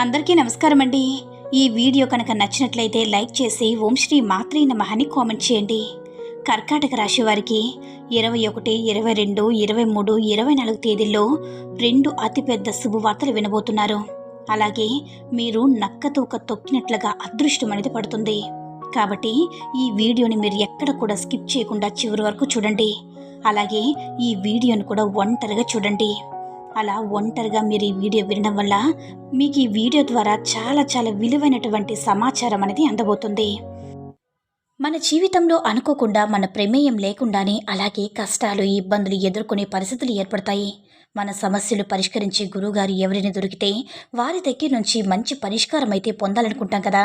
అందరికీ నమస్కారం అండి ఈ వీడియో కనుక నచ్చినట్లయితే లైక్ చేసి ఓం శ్రీ మాత్రే నమః అని కామెంట్ చేయండి. కర్కాటక రాశి వారికి ఇరవై ఒకటి ఇరవై రెండు ఇరవై మూడు ఇరవై నాలుగు తేదీల్లో రెండు అతిపెద్ద శుభవార్తలు వినబోతున్నారు. అలాగే మీరు నక్కతోక తొక్కినట్లుగా అదృష్టం అనేది పడుతుంది. కాబట్టి ఈ వీడియోని మీరు ఎక్కడ కూడా స్కిప్ చేయకుండా చివరి వరకు చూడండి. అలాగే ఈ వీడియోను కూడా ఒంటరిగా చూడండి. అలా ఒంటరిగా మీరు ఈ వీడియో వినడం వల్ల మీకు ఈ వీడియో ద్వారా చాలా చాలా విలువైనటువంటి సమాచారం అనేది అందబోతుంది. మన జీవితంలో అనుకోకుండా మన ప్రమేయం లేకుండానే అలాగే కష్టాలు ఇబ్బందులు ఎదుర్కొనే పరిస్థితులు ఏర్పడతాయి. మన సమస్యలు పరిష్కరించే గురువుగారు ఎవరిని దొరికితే వారి దగ్గర నుంచి మంచి పరిష్కారం అయితే పొందాలనుకుంటాం కదా.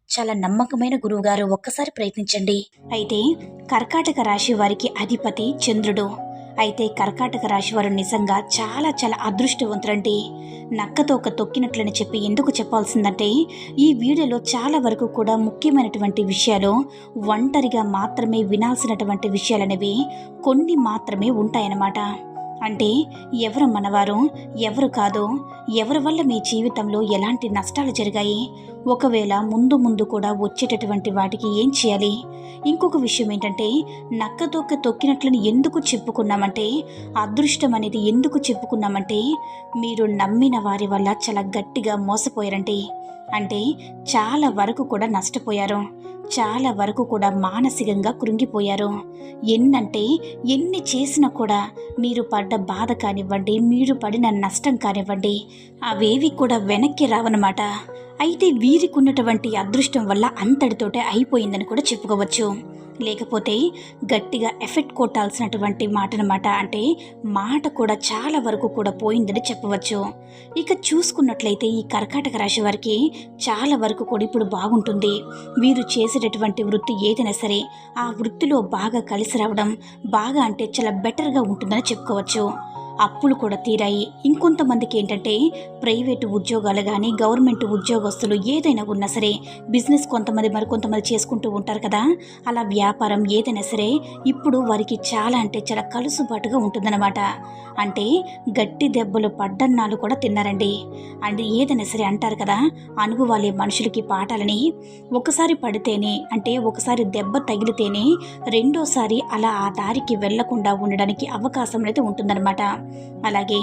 చాలా నమ్మకమైన గురువుగారు ఒక్కసారి ప్రయత్నించండి. అయితే కర్కాటక రాశి వారికి అధిపతి చంద్రుడు. అయితే కర్కాటక రాశి వారు నిజంగా చాలా చాలా అదృష్టవంతులండి. నక్కతో ఒక తొక్కినట్లని చెప్పి ఎందుకు చెప్పాల్సిందంటే ఈ వీడియోలో చాలా వరకు కూడా ముఖ్యమైనటువంటి విషయాలు ఒంటరిగా మాత్రమే వినాల్సినటువంటి విషయాలనేవి కొన్ని మాత్రమే ఉంటాయన్నమాట. అంటే ఎవరు మనవారు ఎవరు కాదు ఎవరి వల్ల మీ జీవితంలో ఎలాంటి నష్టాలు జరిగాయి ఒకవేళ ముందు ముందు కూడా వచ్చేటటువంటి వాటికి ఏం చేయాలి? ఇంకొక విషయం ఏంటంటే నక్క తొక్క తొక్కినట్లని ఎందుకు చెప్పుకున్నామంటే అదృష్టం అనేది ఎందుకు చెప్పుకున్నామంటే మీరు నమ్మిన వారి వల్ల చాలా గట్టిగా మోసపోయారంటే అంటే చాలా వరకు కూడా నష్టపోయారు. చాలా వరకు కూడా మానసికంగా కృంగిపోయారు. ఎన్నంటే ఎన్ని చేసినా కూడా మీరు పడ్డ బాధ కానివ్వండి మీరు పడిన నష్టం కానివ్వండి అవేవి కూడా వెనక్కి రావన్నమాట. అయితే వీరికి ఉన్నటువంటి అదృష్టం వల్ల అంతటితోటే అయిపోయిందని కూడా చెప్పుకోవచ్చు. లేకపోతే గట్టిగా ఎఫెక్ట్ కొట్టాల్సినటువంటి మాట అనమాట అంటే మాట కూడా చాలా వరకు కూడా పోయిందని చెప్పవచ్చు. ఇక చూసుకున్నట్లయితే ఈ కర్కాటక రాశి వారికి చాలా వరకు కూడా ఇప్పుడు బాగుంటుంది. వీరు చేసేటటువంటి వృత్తి ఏదైనా సరే ఆ వృత్తిలో బాగా కలిసి రావడం బాగా అంటే చాలా బెటర్గా ఉంటుందని చెప్పుకోవచ్చు. అప్పులు కూడా తీరాయి. ఇంకొంతమందికి ఏంటంటే ప్రైవేటు ఉద్యోగాలు కానీ గవర్నమెంట్ ఉద్యోగస్తులు ఏదైనా ఉన్నా సరే బిజినెస్ కొంతమంది మరికొంతమంది చేసుకుంటూ ఉంటారు కదా. అలా వ్యాపారం ఏదైనా సరే ఇప్పుడు వారికి చాలా అంటే చాలా కలుసుబాటుగా ఉంటుందన్నమాట. అంటే గట్టి దెబ్బలు పడ్డన్నాలు కూడా తిన్నారండి. అండ్ ఏదైనా సరే అంటారు కదా అనుభవాలే మనుషులకి పాఠాలని. ఒకసారి పడితేనే అంటే ఒకసారి దెబ్బ తగిలితేనే రెండోసారి అలా ఆ దారికి వెళ్ళకుండా ఉండడానికి అవకాశం అయితే ఉంటుందన్నమాట. అలాగే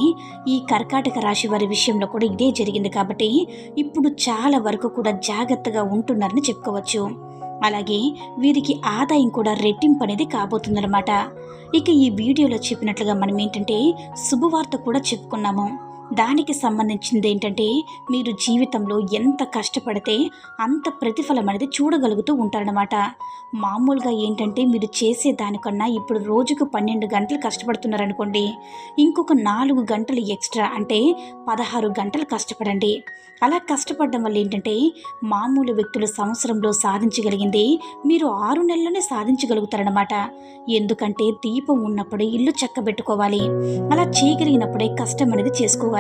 ఈ కర్కాటక రాశి వారి విషయంలో కూడా ఇదే జరిగింది కాబట్టి ఇప్పుడు చాలా వరకు కూడా జాగ్రత్తగా ఉంటున్నారని చెప్పుకోవచ్చు. అలాగే వీరికి ఆదాయం కూడా రెట్టింపు అనేది కాబోతుందన్నమాట. ఇక ఈ వీడియోలో చెప్పినట్లుగా మనం ఏంటంటే శుభవార్త కూడా చెప్పుకున్నాము. దానికి సంబంధించింది ఏంటంటే మీరు జీవితంలో ఎంత కష్టపడితే అంత ప్రతిఫలం అనేది చూడగలుగుతూ ఉంటారనమాట మామూలుగా ఏంటంటే మీరు చేసే దానికన్నా ఇప్పుడు రోజుకు పన్నెండు గంటలు కష్టపడుతున్నారనుకోండి ఇంకొక నాలుగు గంటలు ఎక్స్ట్రా అంటే పదహారు గంటలు కష్టపడండి. అలా కష్టపడడం వల్ల ఏంటంటే మామూలు వ్యక్తులు సంవత్సరంలో సాధించగలిగింది మీరు ఆరు నెలల్లోనే సాధించగలుగుతారనమాట ఎందుకంటే దీపం ఉన్నప్పుడే ఇల్లు చక్కబెట్టుకోవాలి. అలా చేయగలిగినప్పుడే కష్టం అనేది చేసుకోవాలి.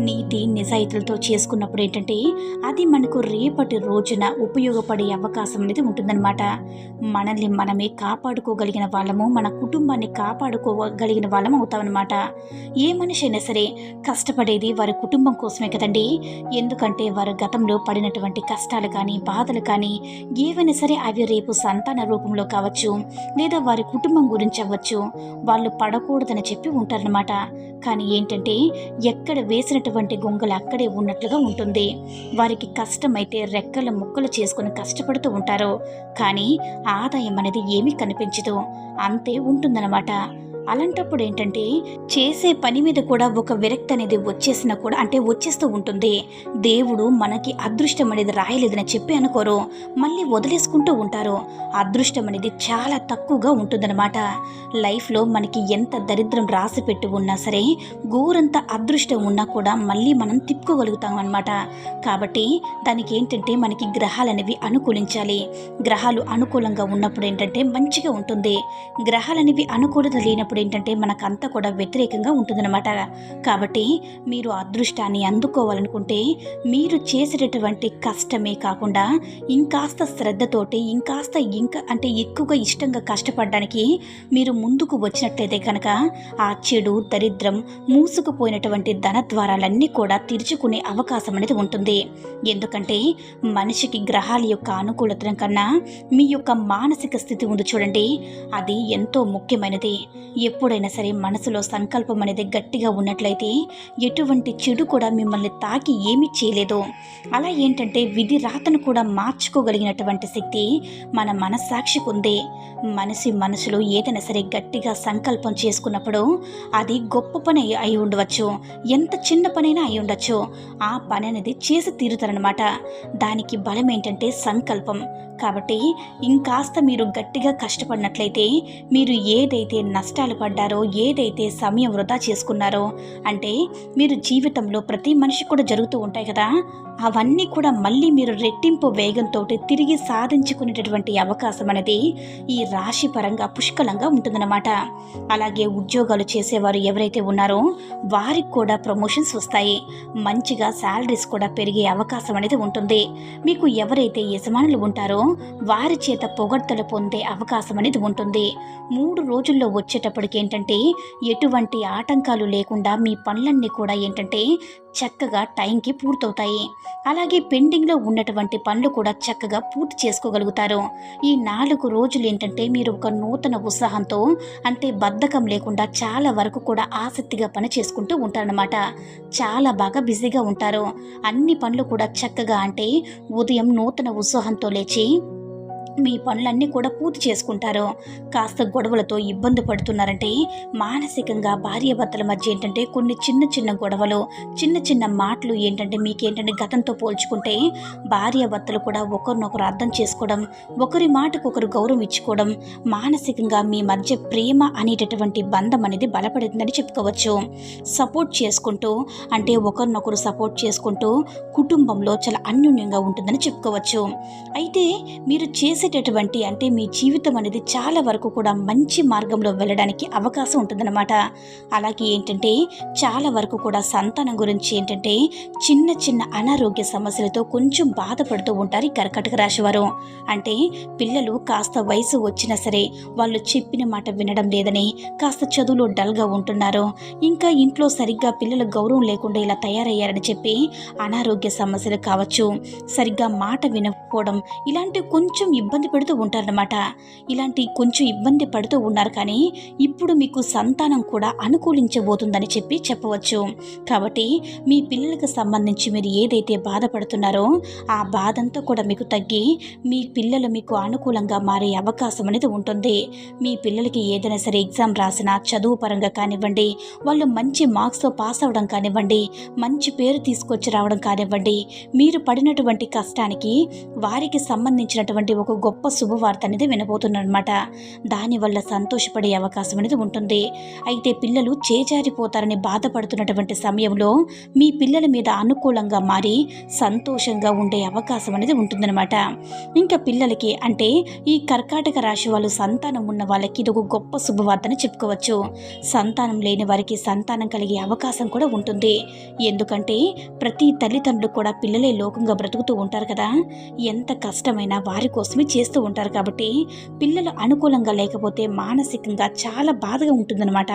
నీతి నిజాయితీలతో చేసుకున్నప్పుడు ఏంటంటే అది మనకు రేపటి రోజున ఉపయోగపడే అవకాశం అనేది ఉంటుందన్నమాట. మనల్ని మనమే కాపాడుకోగలిగిన వాళ్ళము మన కుటుంబాన్ని కాపాడుకోగలిగిన వాళ్ళం అవుతామన్నమాట. ఏ మనిషి అయినా సరే కష్టపడేది వారి కుటుంబం కోసమే కదండి. ఎందుకంటే వారు గతంలో పడినటువంటి కష్టాలు కానీ బాధలు కానీ ఏవైనా సరే అవి రేపు సంతాన రూపంలో కావచ్చు లేదా వారి కుటుంబం గురించి అవ్వచ్చు వాళ్ళు పడకూడదని చెప్పి ఉంటారనమాట కానీ ఏంటంటే ఎక్కడ వేసినటువంటి గొంగలు అక్కడే ఉన్నట్లుగా ఉంటుంది. వారికి కష్టమైతే రెక్కల ముక్కలు చేసుకుని కష్టపడుతూ ఉంటారు. కానీ ఆదాయం అనేది ఏమీ కనిపించదు. అంతే ఉంటుందన్నమాట. అలాంటప్పుడు ఏంటంటే చేసే పని మీద కూడా ఒక విరక్తి అనేది వచ్చేసినా కూడా అంటే వచ్చేస్తూ ఉంటుంది. దేవుడు మనకి అదృష్టం అనేది రాయలేదని చెప్పి అనుకోరు. మళ్ళీ వదిలేసుకుంటూ ఉంటారు. అదృష్టం అనేది చాలా తక్కువగా ఉంటుందన్నమాట. లైఫ్లో మనకి ఎంత దరిద్రం రాసి పెట్టి ఉన్నా సరే గోరంత అదృష్టం ఉన్నా కూడా మళ్ళీ మనం తిప్పుకోగలుగుతాం అనమాట కాబట్టి దానికి ఏంటంటే మనకి గ్రహాలు అనేవి అనుకూలించాలి. గ్రహాలు అనుకూలంగా ఉన్నప్పుడు ఏంటంటే మంచిగా ఉంటుంది. గ్రహాలు అనేవి అనుకూలత లేనప్పుడు ఏంటంటే మనకంతా కూడా వ్యతిరేకంగా ఉంటుందన్నమాట. కాబట్టి మీరు అదృష్టాన్ని అందుకోవాలనుకుంటే మీరు చేసేటటువంటి కష్టమే కాకుండా ఇంకాస్త శ్రద్ధతోటి ఇంకాస్త ఇంకా అంటే ఎక్కువగా ఇష్టంగా కష్టపడడానికి మీరు ముందుకు వచ్చినట్లయితే కనుక ఆ చెడు దరిద్రం మూసుకుపోయినటువంటి ధన ద్వారాలన్నీ కూడా తెరుచుకునే అవకాశం అనేది ఉంటుంది. ఎందుకంటే మనిషికి గ్రహాల యొక్క అనుకూలత కన్నా మీ యొక్క మానసిక స్థితి ఉంది చూడండి. అది ఎంతో ముఖ్యమైనది. ఎప్పుడైనా సరే మనసులో సంకల్పం అనేది గట్టిగా ఉన్నట్లయితే ఎటువంటి చెడు కూడా మిమ్మల్ని తాకి ఏమీ చేయలేదు. అలా ఏంటంటే విధి రాతను కూడా మార్చుకోగలిగినటువంటి శక్తి మన మనస్సాక్షికి ఉంది. మనసి మనసులో ఏదైనా సరే గట్టిగా సంకల్పం చేసుకున్నప్పుడు అది గొప్ప పని అయి- అయి ఉండవచ్చు. ఎంత చిన్న పనైనా అయి ఉండొచ్చు. ఆ పని అనేది చేసి తీరుతారనమాట దానికి బలం ఏంటంటే సంకల్పం. కాబట్టి ఇంకాస్త మీరు గట్టిగా కష్టపడినట్లయితే మీరు ఏదైతే నష్టాలు పడ్డారో ఏదైతే సమయం వృధా చేసుకున్నారో అంటే మీరు జీవితంలో ప్రతి మనిషి కూడా జరుగుతూ ఉంటాయి కదా అవన్నీ కూడా మళ్ళీ మీరు రెట్టింపు వేగంతో తిరిగి సాధించుకునేటటువంటి అవకాశం అనేది ఈ రాశి పరంగా పుష్కలంగా ఉంటుందన్నమాట. అలాగే ఉద్యోగాలు చేసేవారు ఎవరైతే ఉన్నారో వారికి కూడా ప్రమోషన్స్ వస్తాయి. మంచిగా శాలరీస్ కూడా పెరిగే అవకాశం అనేది ఉంటుంది. మీకు ఎవరైతే యజమానులు ఉంటారో వారి చేత పొగడ్తలు పొందే అవకాశం అనేది ఉంటుంది. మూడు రోజుల్లో వచ్చేటప్పటికి ఏంటంటే ఎటువంటి ఆటంకాలు లేకుండా మీ పనులన్నీ కూడా ఏంటంటే చక్కగా టైంకి పూర్తవుతాయి. అలాగే పెండింగ్లో ఉన్నటువంటి పనులు కూడా చక్కగా పూర్తి చేసుకోగలుగుతారు. ఈ నాలుగు రోజులు ఏంటంటే మీరు ఒక నూతన ఉత్సాహంతో అంటే బద్ధకం లేకుండా చాలా వరకు కూడా ఆసక్తిగా పని చేసుకుంటూ ఉంటారనమాట చాలా బాగా బిజీగా ఉంటారు. అన్ని పనులు కూడా చక్కగా అంటే ఉదయం నూతన ఉత్సాహంతో లేచి మీ పనులన్నీ కూడా పూర్తి చేసుకుంటారు. కాస్త గొడవలతో ఇబ్బంది పడుతున్నారంటే మానసికంగా భార్యాభర్తల మధ్య ఏంటంటే కొన్ని చిన్న చిన్న గొడవలు చిన్న చిన్న మాటలు ఏంటంటే మీకేంటంటే గతంతో పోల్చుకుంటే భార్యాభర్తలు కూడా ఒకరినొకరు అర్థం చేసుకోవడం ఒకరి మాటకు ఒకరు గౌరవం ఇచ్చుకోవడం మానసికంగా మీ మధ్య ప్రేమ అనేటటువంటి బంధం అనేది బలపడుతుందని చెప్పుకోవచ్చు. సపోర్ట్ చేసుకుంటూ అంటే ఒకరినొకరు సపోర్ట్ చేసుకుంటూ కుటుంబంలో చాలా అన్యోన్యంగా ఉంటుందని చెప్పుకోవచ్చు. అయితే మీరు చేసేటటువంటి అంటే మీ జీవితం అనేది చాలా వరకు కూడా మంచి మార్గంలో వెళ్ళడానికి అవకాశం ఉంటుందన్నమాట. అలాగే ఏంటంటే చాలా వరకు కూడా సంతానం గురించి ఏంటంటే చిన్న చిన్న అనారోగ్య సమస్యలతో కొంచెం బాధపడుతూ ఉంటారు ఈ కర్కటక రాశివారు అంటే పిల్లలు కాస్త వయసు వచ్చినా సరే వాళ్ళు చెప్పిన మాట వినడం లేదని కాస్త చదువులో డల్గా ఉంటున్నారు. ఇంకా ఇంట్లో సరిగ్గా పిల్లలు గౌరవం లేకుండా ఇలా తయారయ్యారని చెప్పి అనారోగ్య సమస్యలు కావచ్చు సరిగ్గా మాట వినకపోవడం ఇలాంటి కొంచెం ఇబ్బంది ఇబ్బంది పెడుతూ ఉంటారన్నమాట. ఇలాంటి కొంచెం ఇబ్బంది పడుతూ ఉన్నారు కానీ ఇప్పుడు మీకు సంతానం కూడా అనుకూలించబోతుందని చెప్పి చెప్పవచ్చు. కాబట్టి మీ పిల్లలకు సంబంధించి మీరు ఏదైతే బాధపడుతున్నారో ఆ బాధంతా కూడా మీకు తగ్గి మీ పిల్లలు మీకు అనుకూలంగా మారే అవకాశం అనేది ఉంటుంది. మీ పిల్లలకి ఏదైనా సరే ఎగ్జామ్ రాసినా చదువు పరంగా కానివ్వండి వాళ్ళు మంచి మార్క్స్తో పాస్ అవ్వడం కానివ్వండి మంచి పేరు తీసుకొచ్చి రావడం కానివ్వండి మీరు పడినటువంటి కష్టానికి వారికి సంబంధించినటువంటి ఒక గొప్ప శుభవార్త అనేది వినబోతున్నారనమాట దానివల్ల సంతోషపడే అవకాశం అనేది ఉంటుంది. అయితే పిల్లలు చేజారిపోతారని బాధపడుతున్నటువంటి సమయంలో మీ పిల్లల మీద అనుకూలంగా మారి సంతోషంగా ఉండే అవకాశం అనేది ఉంటుందన్నమాట. ఇంకా పిల్లలకి అంటే ఈ కర్కాటక రాశి వాళ్ళు సంతానం ఉన్న వాళ్ళకి ఇది ఒక గొప్ప శుభవార్తని చెప్పుకోవచ్చు. సంతానం లేని వారికి సంతానం కలిగే అవకాశం కూడా ఉంటుంది. ఎందుకంటే ప్రతి తల్లిదండ్రులు కూడా పిల్లలే లోకంగా బ్రతుకుతూ ఉంటారు కదా. ఎంత కష్టమైనా వారి కోసమే చేస్తూ ఉంటారు కాబట్టి పిల్లలు అనుకూలంగా లేకపోతే మానసికంగా చాలా బాధగా ఉంటుందన్నమాట.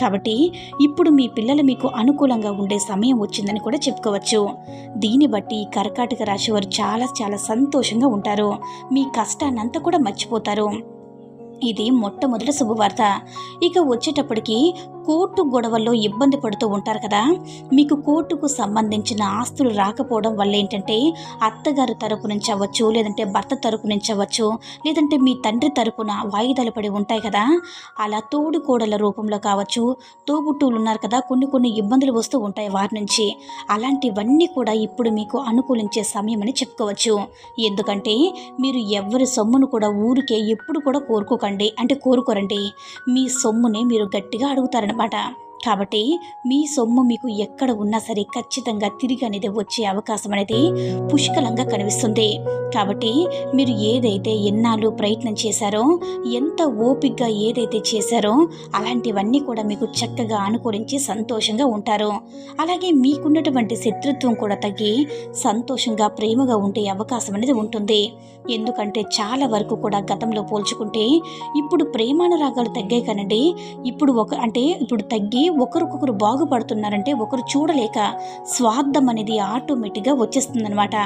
కాబట్టి ఇప్పుడు మీ పిల్లలు మీకు అనుకూలంగా ఉండే సమయం వచ్చిందని కూడా చెప్పుకోవచ్చు. దీన్ని బట్టి కర్కాటక రాశి వారు చాలా చాలా సంతోషంగా ఉంటారు. మీ కష్టాన్నంతా కూడా మర్చిపోతారు. ఇది మొట్టమొదటి శుభవార్త. ఇక వచ్చేటప్పటికి కోర్టు గొడవల్లో ఇబ్బంది పడుతూ ఉంటారు కదా. మీకు కోర్టుకు సంబంధించిన ఆస్తులు రాకపోవడం వల్ల ఏంటంటే అత్తగారి తరపు నుంచి అవ్వచ్చు లేదంటే భర్త తరపు నుంచి అవ్వచ్చు లేదంటే మీ తండ్రి తరపున వాయిదాలు పడి ఉంటాయి కదా. అలా తోడు కోడల రూపంలో కావచ్చు తోబుట్టువులు ఉన్నారు కదా కొన్ని కొన్ని ఇబ్బందులు వస్తూ ఉంటాయి వారి నుంచి. అలాంటివన్నీ కూడా ఇప్పుడు మీకు అనుకూలించే సమయం అని చెప్పుకోవచ్చు. ఎందుకంటే మీరు ఎవరి సొమ్మును కూడా ఊరికే ఎప్పుడు కూడా కోరుకోకండి. అంటే కోరుకోరండి. మీ సొమ్ముని మీరు గట్టిగా అడుగుతారనమాట बाटा। కాబట్టి మీ సొమ్ము మీకు ఎక్కడ ఉన్నా సరే ఖచ్చితంగా తిరిగి అనేది వచ్చే అవకాశం అనేది పుష్కలంగా కనిపిస్తుంది. కాబట్టి మీరు ఏదైతే ఎన్నాళ్ళు ప్రయత్నం చేశారో ఎంత ఓపిగ్గా ఏదైతే చేశారో అలాంటివన్నీ కూడా మీకు చక్కగా అనుకూలించి సంతోషంగా ఉంటారు. అలాగే మీకున్నటువంటి శత్రుత్వం కూడా తగ్గి సంతోషంగా ప్రేమగా ఉండే అవకాశం అనేది ఉంటుంది. ఎందుకంటే చాలా వరకు కూడా గతంలో పోల్చుకుంటే ఇప్పుడు ప్రేమానురాగాలు తగ్గాయి కానండి. ఇప్పుడు ఒక అంటే ఇప్పుడు తగ్గి ఒకరికొకరు బాగుపడుతున్నారంటే ఒకరు చూడలేక స్వార్థం అనేది ఆటోమేటిక్గా వచ్చేస్తుందనమాట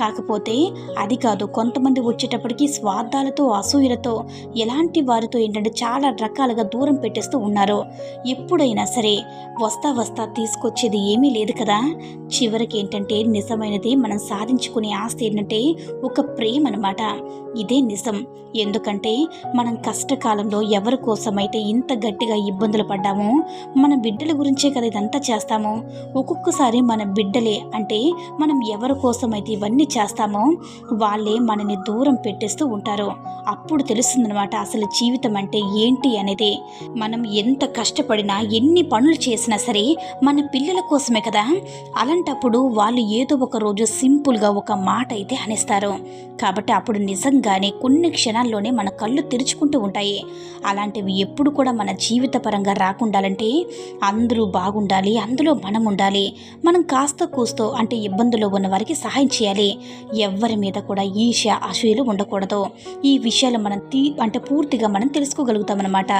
కాకపోతే అది కాదు కొంతమంది వచ్చేటప్పటికి స్వార్థాలతో అసూయలతో ఎలాంటి వారితో ఏంటంటే చాలా రకాలుగా దూరం పెట్టేస్తూ ఉన్నారు. ఎప్పుడైనా సరే వస్తా వస్తా తీసుకొచ్చేది ఏమీ లేదు కదా. చివరికి ఏంటంటే నిజమైనది మనం సాధించుకునే ఆస్తి ఏంటంటే ఒక ప్రేమ అనమాట ఇదే నిజం. ఎందుకంటే మనం కష్టకాలంలో ఎవరి కోసమైతే ఇంత గట్టిగా ఇబ్బందులు పడ్డామో మన బిడ్డల గురించే కదా ఇదంతా చేస్తాము? ఒక్కొక్కసారి మన బిడ్డలే అంటే మనం ఎవరి కోసమైతే ఇవన్నీ చేస్తామో వాళ్ళే మనని దూరం పెట్టేస్తూ ఉంటారు. అప్పుడు తెలుస్తుందనమాట అసలు జీవితం అంటే ఏంటి అనేది. మనం ఎంత కష్టపడినా ఎన్ని పనులు చేసినా సరే మన పిల్లల కోసమే కదా. అలాంటప్పుడు వాళ్ళు ఏదో ఒక రోజు సింపుల్గా ఒక మాట అయితే అనేస్తారు. కాబట్టి అప్పుడు నిజంగానే కొన్ని క్షణాల్లోనే మన కళ్ళు తెరుచుకుంటూ ఉంటాయి. అలాంటివి ఎప్పుడు కూడా మన జీవిత పరంగా రాకుండాలంటే అందరూ బాగుండాలి అందులో మనం ఉండాలి మనం కాస్త కూస్తో అంటే ఇబ్బందుల్లో ఉన్న వారికి సహాయం చేయాలి. ఎవ్వరి మీద కూడా ఈశ అసూయలు ఉండకూడదు. ఈ విషయాలు మనం తీ అంటే పూర్తిగా మనం తెలుసుకోగలుగుతామన్నమాట.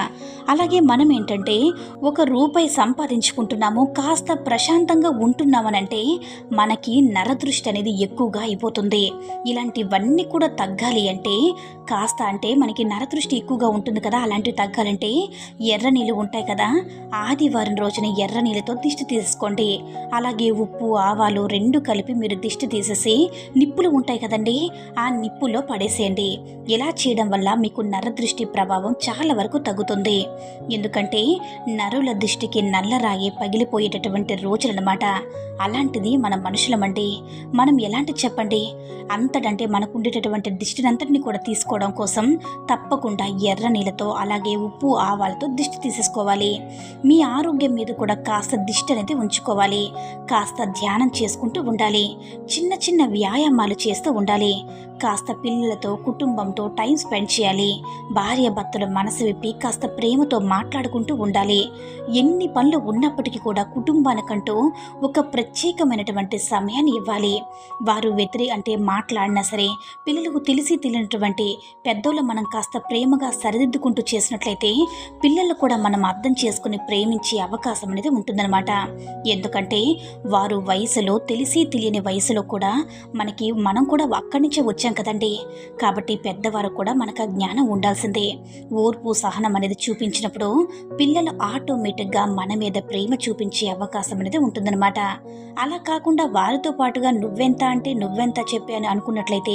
అలాగే మనం ఏంటంటే ఒక రూపాయి సంపాదించుకుంటున్నాము కాస్త ప్రశాంతంగా ఉంటున్నామనంటే మనకి నరదృష్టి అనేది ఎక్కువగా అయిపోతుంది. ఇలాంటివన్నీ కూడా తగ్గాలి అంటే కాస్త అంటే మనకి నరదృష్టి ఎక్కువగా ఉంటుంది కదా అలాంటివి తగ్గాలంటే ఎర్ర నీళ్ళు ఉంటాయి కదా ఆ ఆదివారం రోజున ఎర్ర నీళ్ళతో దిష్టి తీసుకోండి. అలాగే ఉప్పు ఆవాలు రెండు కలిపి మీరు దిష్టి తీసేసి నిప్పులు ఉంటాయి కదండి ఆ నిప్పులో పడేసేయండి. ఇలా చేయడం వల్ల మీకు నరదృష్టి ప్రభావం చాలా వరకు తగ్గుతుంది. ఎందుకంటే నరుల దృష్టికి నల్లరాయి పగిలిపోయేటటువంటి రోజులన్నమాట. అలాంటిది మన మనుషులమండి. మనం ఎలాంటి చెప్పండి? అంతటంటే మనకు ఉండేటటువంటి దిష్టినంతటిని కూడా తీసుకోవడం కోసం తప్పకుండా ఎర్ర నీళ్ళతో అలాగే ఉప్పు ఆవాలతో దిష్టి తీసేసుకోవాలి. మీ ఆరోగ్యం మీద కూడా కాస్త దిష్టి అనేది ఉంచుకోవాలి. కాస్త ధ్యానం చేసుకుంటూ ఉండాలి. చిన్న చిన్న వ్యాయామాలు చేస్తూ ఉండాలి. కాస్త పిల్లలతో కుటుంబంతో టైం స్పెండ్ చేయాలి. భార్య భర్తల మనసు విప్పి కాస్త ప్రేమతో మాట్లాడుకుంటూ ఉండాలి. ఎన్ని పనులు ఉన్నప్పటికీ కూడా కుటుంబానికంటూ ఒక ప్రత్యేకమైనటువంటి సమయాన్ని ఇవ్వాలి. వారు వెతిరి అంటే మాట్లాడినా సరే పిల్లలకు తెలిసి తెలియనటువంటి పెద్దోళ్ళు మనం కాస్త ప్రేమగా సరిదిద్దుకుంటూ చేసినట్లయితే పిల్లలు కూడా మనం అర్థం చేసుకుని ప్రేమించే అవకాశం అనేది ఉంటుందన్నమాట. ఎందుకంటే వారు వయసులో తెలిసి తెలియని వయసులో కూడా మనకి మనం కూడా అక్కడి నుంచే వచ్చాం కదండి. కాబట్టి పెద్దవారు కూడా మనకు ఆ జ్ఞానం ఉండాల్సిందే. ఓర్పు సహనం అనేది చూపించినప్పుడు పిల్లలు ఆటోమేటిక్గా మన మీద ప్రేమ చూపించే అవకాశం అనేది ఉంటుందన్నమాట. అలా కాకుండా వారితో పాటుగా నువ్వెంత అంటే నువ్వెంత చెప్పి అని అనుకున్నట్లయితే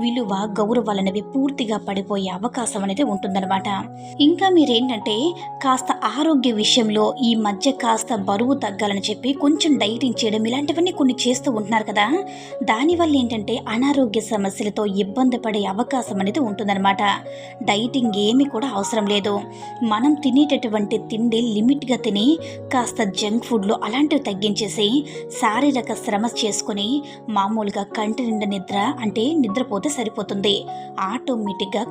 విలువ గౌరవాలనేవి పూర్తిగా పడిపోయే అవకాశం అనేది ఉంటుందన్నమాట. ఇంకా మీరేంటంటే కాస్త ఆరోగ్య విషయంలో ఈ మధ్య కాస్త బరువు తగ్గాలని చెప్పి కొంచెం డైటింగ్ చేయడం ఇలాంటివన్నీ కొన్ని చేస్తూ ఉంటున్నారు కదా. దానివల్ల ఏంటంటే అనారోగ్య సమస్యలతో ఇబ్బంది పడే అవకాశం అనేది ఉంటుందన్నమాట. డైటింగ్ ఏమీ కూడా అవసరం లేదు. మనం తినేటటువంటి తిండి లిమిట్గా తిని కాస్త జంక్ ఫుడ్లు అలాంటివి తగ్గించేసి శారీరక శ్రమ చేసుకొని మామూలుగా కంటి నిండా నిద్ర అంటే నిద్రపోతే సరిపోతుంది. ఆటోమేటిక్గా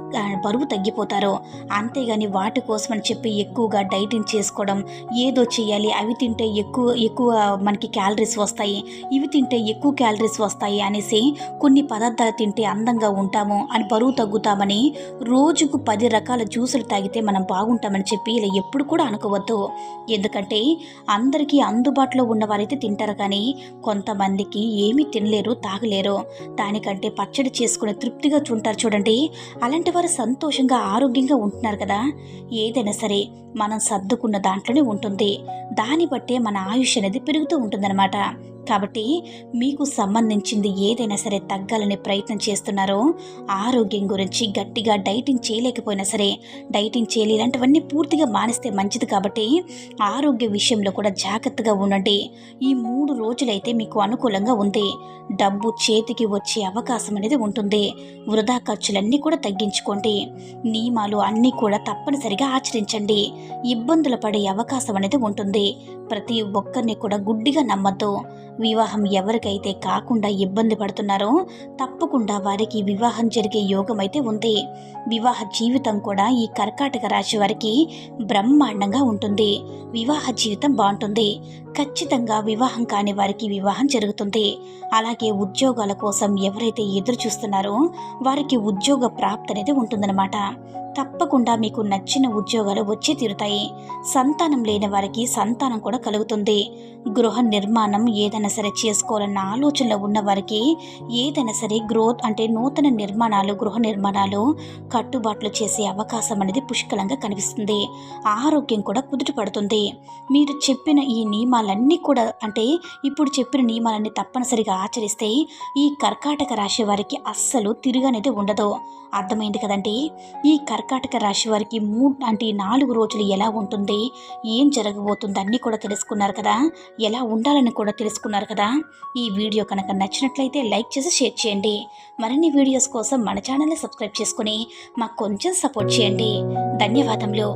బరువు తగ్గిపోతారు. అంతేగాని వాటి కోసం అని చెప్పి ఎక్కువగా డైటింగ్ చేసుకోవడం ఏదో చేయాలి అవి తింటే ఎక్కువ ఎక్కువ మనకి క్యాలరీస్ వస్తాయి ఇవి తింటే ఎక్కువ క్యాలరీస్ వస్తాయి అనేసి కొన్ని పదార్థాలు తింటే అందంగా ఉంటాము అని బరువు తగ్గుతామని రోజుకు పది రకాల జ్యూసులు తాగితే మనం బాగుంటామని చెప్పి ఇలా ఎప్పుడు కూడా అనుకోవద్దు. ఎందుకంటే అందరికీ అందుబాటులో ఉన్నవారైతే తింటారు కానీ కొంతమందికి ఏమీ తినలేరు తాగలేరు. దానికంటే పచ్చడి చేసుకుని తృప్తిగా చుంటారు చూడండి. అలాంటి వారు సంతోషంగా ఆరోగ్యంగా ఉంటున్నారు కదా. ఏదైనా సరే మనం సర్దుకున్న దాంట్లోనే ఉంటుంది. దాన్ని బట్టే మన ఆయుష్ అనేది పెరుగుతూ ఉంటుందన్నమాట. కాబట్టి మీకు సంబంధించింది ఏదైనా సరే తగ్గాలనే ప్రయత్నం చేస్తున్నారో ఆరోగ్యం గురించి గట్టిగా డైటింగ్ చేయలేకపోయినా సరే డైటింగ్ చేయాలి ఇలాంటివన్నీ పూర్తిగా మానేస్తే మంచిది కాబట్టి ఆరోగ్య విషయంలో కూడా జాగ్రత్తగా ఉండండి. ఈ మూడు రోజులైతే మీకు అనుకూలంగా ఉంది. డబ్బు చేతికి వచ్చే అవకాశం అనేది ఉంటుంది. వృధా ఖర్చులన్నీ కూడా తగ్గించుకోండి. నియమాలు అన్నీ కూడా తప్పనిసరిగా ఆచరించండి. ఇబ్బందులు పడే అవకాశం అనేది ఉంటుంది. ప్రతి ఒక్కరిని కూడా గుడ్డిగా నమ్మద్దు. వివాహం ఎవరికైతే కాకుండా ఇబ్బంది పడుతున్నారో తప్పకుండా వారికి వివాహం జరిగే యోగం అయితే ఉంది. వివాహ జీవితం కూడా ఈ కర్కాటక రాశి వారికి బ్రహ్మాండంగా ఉంటుంది. వివాహ జీవితం బాగుంటుంది. ఖచ్చితంగా వివాహం కాని వారికి వివాహం జరుగుతుంది. అలాగే ఉద్యోగాల కోసం ఎవరైతే ఎదురు చూస్తున్నారో వారికి ఉద్యోగ ప్రాప్తి అనేది ఉంటుందన్నమాట. తప్పకుండా మీకు నచ్చిన ఉద్యోగాలు వచ్చి తీరుతాయి. సంతానం లేని వారికి సంతానం కూడా కలుగుతుంది. గృహ నిర్మాణం ఏదైనా సరే చేసుకోవాలన్న ఆలోచనలో ఉన్న వారికి ఏదైనా సరే గ్రోత్ అంటే నూతన నిర్మాణాలు గృహ నిర్మాణాలు కట్టుబాట్లు చేసే అవకాశం అనేది పుష్కలంగా కనిపిస్తుంది. ఆరోగ్యం కూడా కుదుటపడుతుంది మీరు చెప్పిన ఈ నియమాలన్నీ కూడా అంటే ఇప్పుడు చెప్పిన నియమాలన్నీ తప్పనిసరిగా ఆచరిస్తే ఈ కర్కాటక రాశి వారికి అస్సలు తిరుగనేది ఉండదు. అర్థమైంది కదండి? ఈ కర్కాటక రాశి వారికి మూడు అంటే నాలుగు రోజులు ఎలా ఉంటుంది? ఏం జరగబోతుంది అన్నీ కూడా తెలుసుకున్నారు కదా? ఎలా ఉండాలని కూడా తెలుసుకున్నారు కదా? ఈ వీడియో కనుక నచ్చినట్లయితే లైక్ చేసి షేర్ చేయండి. మరిన్ని వీడియోస్ కోసం మన ఛానల్ని సబ్స్క్రైబ్ చేసుకుని మాకు కొంచెం సపోర్ట్ చేయండి. ధన్యవాదములు.